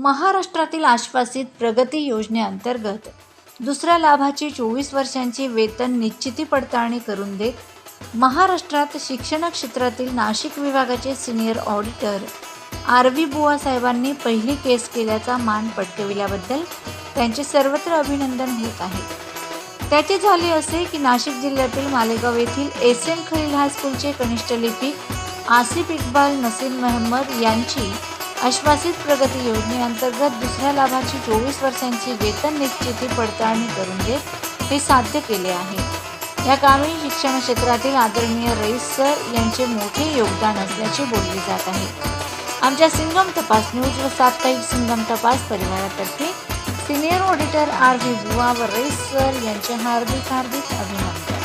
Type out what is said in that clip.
महाराष्ट्रातील आश्वासित प्रगती योजनेअंतर्गत दुसऱ्या लाभाची चोवीस वर्षांची वेतन निश्चिती पडताळणी करून देत महाराष्ट्रात शिक्षण क्षेत्रातील नाशिक विभागाचे सिनियर ऑडिटर आर व्ही बुवा साहेबांनी पहिली केस केल्याचा मान पटकविल्याबद्दल त्यांचे सर्वत्र अभिनंदन होत आहे. त्याचे झाले असे की नाशिक जिल्ह्यातील मालेगाव येथील एस एम खलील हायस्कूलचे कनिष्ठ लिपिक आसिफ इक्बाल नसीम महम्मद यांची आश्वासित प्रगती योजनेअंतर्गत दुसऱ्या लाभाची चोवीस वर्षांची वेतन निश्चिती पडताळणी करून देत हे साध्य केले आहे. या कामी शिक्षण क्षेत्रातील आदरणीय रईस सर यांचे मोठे योगदान असल्याचे बोलले जात आहे. आमच्या सिंगम तपास न्यूज व साप्ताहिक सिंगम तपास परिवारातर्फे senior auditor R V Buva व रईस सर यांचे हार्दिक हार्दिक अभिनंदन.